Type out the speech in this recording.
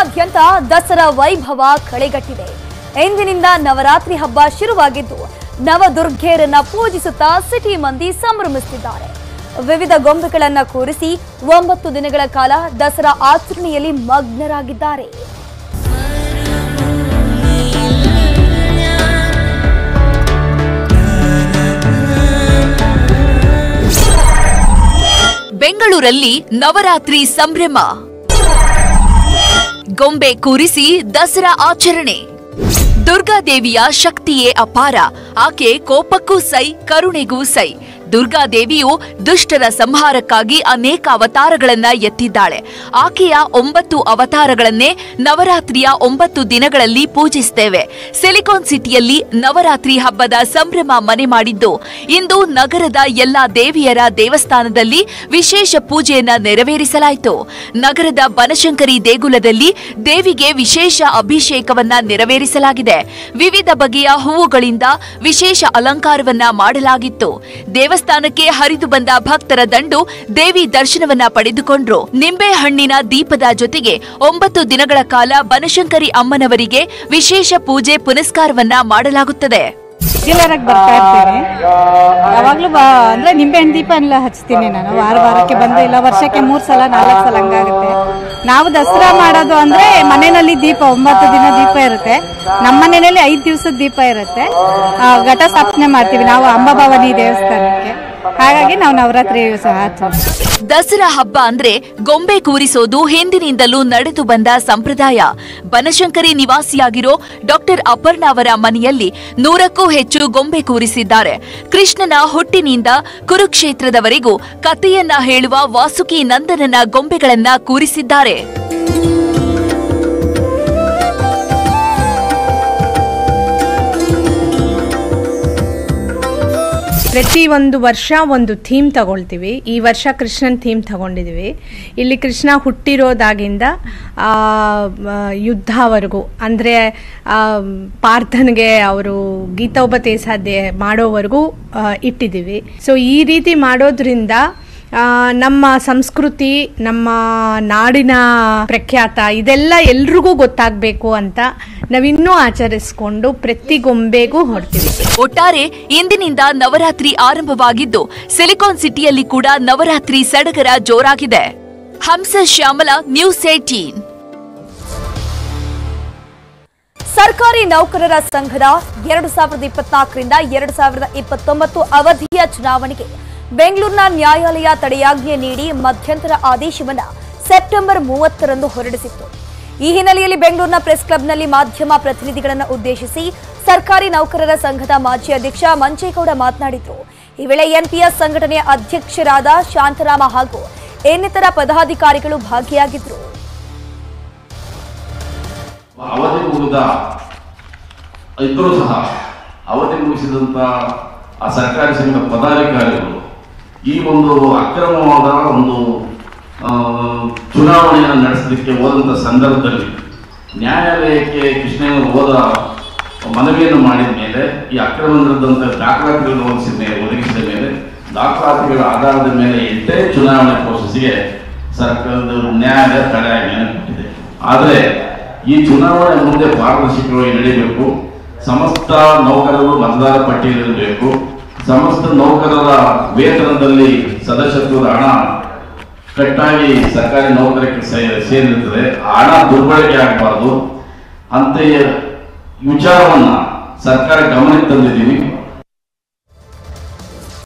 ನಾಡಿನಾದ್ಯಂತ ದಸರಾ ವೈಭವ ಕಳೆಗಟ್ಟಿದೆ. ಎಂದಿನಿಂದ ನವರಾತ್ರಿ ಹಬ್ಬ ಶುರುವಾಗಿದ್ದು, ನವದುರ್ಗೆಯರನ್ನ ಪೂಜಿಸುತ್ತಾ ಸಿಟಿ ಮಂದಿ ಸಂಭ್ರಮಿಸುತ್ತಿದ್ದಾರೆ. ವಿವಿಧ ಗೊಂಬೆಗಳನ್ನ ಕೂರಿಸಿ ಒಂಬತ್ತು ದಿನಗಳ ಕಾಲ ದಸರಾ ಆಚರಣೆಯಲ್ಲಿ ಮಗ್ನರಾಗಿದ್ದಾರೆ. ಬೆಂಗಳೂರಲ್ಲಿ ನವರಾತ್ರಿ ಸಂಭ್ರಮ. ಗೊಂಬೆ ಕೂರಿಸಿ ದಸರಾ ಆಚರಣೆ. ದುರ್ಗಾದೇವಿಯ ಶಕ್ತಿಯೇ ಅಪಾರ. ಆಕೆ ಕೋಪಕ್ಕೂ ಸೈ ಕರುಣೆಗೂ ಸೈ. ದುರ್ಗಾದೇವಿಯು ದುಷ್ಟರ ಸಂಹಾರಕ್ಕಾಗಿ ಅನೇಕ ಅವತಾರಗಳನ್ನ ಎತ್ತಿದ್ದಾಳೆ. ಆಕೆಯ ಒಂಬತ್ತು ಅವತಾರಗಳನ್ನೇ ನವರಾತ್ರಿಯ ಒಂಬತ್ತು ದಿನಗಳಲ್ಲಿ ಪೂಜಿಸುತ್ತೇವೆ ಸಿಲಿಕಾನ್ ಸಿಟಿಯಲ್ಲಿ ನವರಾತ್ರಿ ಹಬ್ಬದ ಸಂಭ್ರಮ ಮನೆ ಮಾಡಿದ್ದು, ಇಂದು ನಗರದ ಎಲ್ಲಾ ದೇವಿಯರ ದೇವಸ್ಥಾನದಲ್ಲಿ ವಿಶೇಷ ಪೂಜೆಯನ್ನ ನೆರವೇರಿಸಲಾಯಿತು. ನಗರದ ಬನಶಂಕರಿ ದೇಗುಲದಲ್ಲಿ ದೇವಿಗೆ ವಿಶೇಷ ಅಭಿಷೇಕವನ್ನ ನೆರವೇರಿಸಲಾಗಿದೆ. ವಿವಿಧ ಬಗೆಯ ಹೂವುಗಳಿಂದ ವಿಶೇಷ ಅಲಂಕಾರವನ್ನ ಮಾಡಲಾಗಿತ್ತು. ದೇವಸ್ಥಾನಕ್ಕೆ ಹರಿದು ಬಂದ ಭಕ್ತರ ದಂಡು ದೇವಿ ದರ್ಶನವನ್ನ ಪಡೆದುಕೊಂಡ್ರು. ನಿಂಬೆ ಹಣ್ಣಿನ ದೀಪದ ಜೊತೆಗೆ ಒಂಬತ್ತು ದಿನಗಳ ಕಾಲ ಬನಶಂಕರಿ ಅಮ್ಮನವರಿಗೆ ವಿಶೇಷ ಪೂಜೆ ಪುನಸ್ಕಾರವನ್ನ ಮಾಡಲಾಗುತ್ತದೆ. ರೆಗ್ಯುಲರ್ ಬರ್ತಾ ಇರ್ತೀನಿ. ಯಾವಾಗಲೂ ಬಾ, ಅಂದ್ರೆ ನಿಂಬೆ ಹಣ್ಣು ದೀಪ ಎಲ್ಲ ಹಚ್ತೀನಿ ನಾನು. ವಾರ ವಾರಕ್ಕೆ ಬಂದು ಇಲ್ಲ, ವರ್ಷಕ್ಕೆ ಮೂರು ಸಲ, ನಾಲ್ಕು ಸಲ ಹಂಗಾಗುತ್ತೆ. ನಾವು ದಸರಾ ಮಾಡೋದು ಅಂದ್ರೆ ಮನೆಯಲ್ಲಿ ದೀಪ, ಒಂಬತ್ತು ದಿನ ದೀಪ ಇರುತ್ತೆ. ನಮ್ಮ ಮನೆಯಲ್ಲಿ ಐದು ದಿವಸದ ದೀಪ ಇರುತ್ತೆ. ಘಟ ಸ್ಥಾಪನೆ ಮಾಡ್ತೀವಿ ನಾವು ಅಂಬಾಭವಾನಿ ದೇವಸ್ಥಾನಕ್ಕೆ. ಹಾಗಾಗಿ ನಾವು ನವರಾತ್ರಿ ಸಹ ದಸರಾ ಹಬ್ಬ ಅಂದ್ರೆ ಗೊಂಬೆ ಕೂರಿಸೋದು ಹಿಂದಿನಿಂದಲೂ ನಡೆದು ಬಂದ ಸಂಪ್ರದಾಯ. ಬನಶಂಕರಿ ನಿವಾಸಿಯಾಗಿರೋ ಡಾಕ್ಟರ್ ಅಪರ್ಣ ಅವರ ಮನೆಯಲ್ಲಿ ನೂರಕ್ಕೂ ಹೆಚ್ಚು ಗೊಂಬೆ ಕೂರಿಸಿದ್ದಾರೆ. ಕೃಷ್ಣನ ಹುಟ್ಟಿನಿಂದ ಕುರುಕ್ಷೇತ್ರದವರೆಗೂ ಕಥೆಯನ್ನ ಹೇಳುವ ವಾಸುಕಿ ನಂದನನ ಗೊಂಬೆಗಳನ್ನ ಕೂರಿಸಿದ್ದಾರೆ. ಪ್ರತಿ ಒಂದು ವರ್ಷ ಒಂದು ಥೀಮ್ ತಗೊಳ್ತೀವಿ. ಈ ವರ್ಷ ಕೃಷ್ಣನ್ ಥೀಮ್ ತಗೊಂಡಿದ್ದೀವಿ ಇಲ್ಲಿ ಕೃಷ್ಣ ಹುಟ್ಟಿರೋದಾಗಿಂದ ಯುದ್ಧವರೆಗೂ, ಅಂದರೆ ಪಾರ್ಥನ್ಗೆ ಅವರು ಗೀತೋಪದೇಶ ಮಾಡೋವರೆಗೂ ಇಟ್ಟಿದ್ದೀವಿ ಸೊ ಈ ರೀತಿ ಮಾಡೋದ್ರಿಂದ ನಮ್ಮ ಸಂಸ್ಕೃತಿ ನಮ್ಮ ನಾಡಿನ ಪ್ರಖ್ಯಾತ ಇದೆಲ್ಲ ಎಲ್ರಿಗೂ ಗೊತ್ತಾಗಬೇಕು ಅಂತ ನಾವಿನ್ನೂ ಆಚರಿಸ್ಕೊಂಡು ಪ್ರತಿ ಗೊಂಬೆಗೂ ಹೊಡ್ತೀವಿ ಒಟ್ಟಾರೆ ಇಂದಿನಿಂದ ನವರಾತ್ರಿ ಆರಂಭವಾಗಿದ್ದು ಸಿಲಿಕಾನ್ ಸಿಟಿಯಲ್ಲಿ ಕೂಡ ನವರಾತ್ರಿ ಸಡಗರ ಜೋರಾಗಿದೆ. ಹಂಸ ಶ್ಯಾಮಲ ನ್ಯೂಸ್ ಏಟೀನ್ ಸರ್ಕಾರಿ ನೌಕರರ ಸಂಘದ ಎರಡು ಸಾವಿರದ ಇಪ್ಪತ್ನಾಲ್ಕರಿಂದ ಎರಡು ಸಾವಿರದ ಇಪ್ಪತ್ತೊಂಬತ್ತು ಅವಧಿಯ ಚುನಾವಣೆಗೆ ಬೆಂಗಳೂರಿನ ನ್ಯಾಯಾಲಯ ತಡೆಯಾಜ್ಞೆ ನೀಡಿ ಮಧ್ಯಂತರ ಆದೇಶವನ್ನು ಸೆಪ್ಟೆಂಬರ್ ಮೂವತ್ತರಂದು ಹೊರಡಿಸಿತ್ತು. ಈ ಹಿನ್ನೆಲೆಯಲ್ಲಿ ಬೆಂಗಳೂರಿನ ಪ್ರೆಸ್ ಕ್ಲಬ್ನಲ್ಲಿ ಮಾಧ್ಯಮ ಪ್ರತಿನಿಧಿಗಳನ್ನು ಉದ್ದೇಶಿಸಿ ಸರ್ಕಾರಿ ನೌಕರರ ಸಂಘದ ಮಾಜಿ ಅಧ್ಯಕ್ಷ ಮಂಚೇಗೌಡ ಮಾತನಾಡಿದರು. ಈ ವೇಳೆ ಎನ್ಪಿಎಸ್ ಸಂಘಟನೆಯ ಅಧ್ಯಕ್ಷರಾದ ಶಾಂತರಾಮ ಹಾಗೂ ಇನ್ನಿತರ ಪದಾಧಿಕಾರಿಗಳು ಭಾಗಿಯಾಗಿದ್ದರು ಸಹ ಅವಧಿ ಆ ಸರ್ಕಾರಿ ಸಂಘದ ಪದಾಧಿಕಾರಿಗಳು ಈ ಒಂದು ಅಕ್ರಮವಾದ ಒಂದು ಚುನಾವಣೆಯನ್ನು ನಡೆಸಲಿಕ್ಕೆ ಹೋದಂಥ ಸಂದರ್ಭದಲ್ಲಿ ನ್ಯಾಯಾಲಯಕ್ಕೆ ಕೃಷ್ಣಯ್ಯನವರು ಹೋದ ಮನವಿಯನ್ನು ಮಾಡಿದ ಮೇಲೆ, ಈ ಅಕ್ರಮ ನಡೆದಂಥ ದಾಖಲಾತಿಗಳನ್ನು ಒದಗಿಸಿದ ಮೇಲೆ ಒದಗಿಸಿದ ಮೇಲೆ, ದಾಖಲಾತಿಗಳ ಆಧಾರದ ಮೇಲೆ ಇದ್ದೇ ಚುನಾವಣೆ ಪ್ರೋಸೆಸ್ಗೆ ಸರ್ಕಾರದ ನ್ಯಾಯಾಲಯ ತಡೆಯಾಜ್ಞೆಯನ್ನು ಕೊಟ್ಟಿದೆ. ಆದರೆ, ಈ ಚುನಾವಣೆ ಮುಂದೆ ಪಾರದರ್ಶಕವಾಗಿ ನಡೆಯಬೇಕು ಸಮಸ್ತ ನೌಕರರು ಮತದಾರ ಪಟ್ಟಿಯಲ್ಲಿರಬೇಕು ಸಮಸ್ತ ನೌಕರರ ವೇತನದಲ್ಲಿ ಸದಸ್ಯತ್ವದ ಹಣ ಕಟ್ಟಾಗಿ ಸರ್ಕಾರಿ ನೌಕರಕ್ಕೆ ಸೇ- ಸೇರಿರುತ್ತದೆ. ಆ ಹಣ ದುರ್ಬಳಕೆ ಆಗಬಾರ್ದು. ಅಂತೆಯೇ ವಿಚಾರವನ್ನು ಸರ್ಕಾರ ಗಮನಕ್ಕೆ ತಂದಿದ್ದೀವಿ.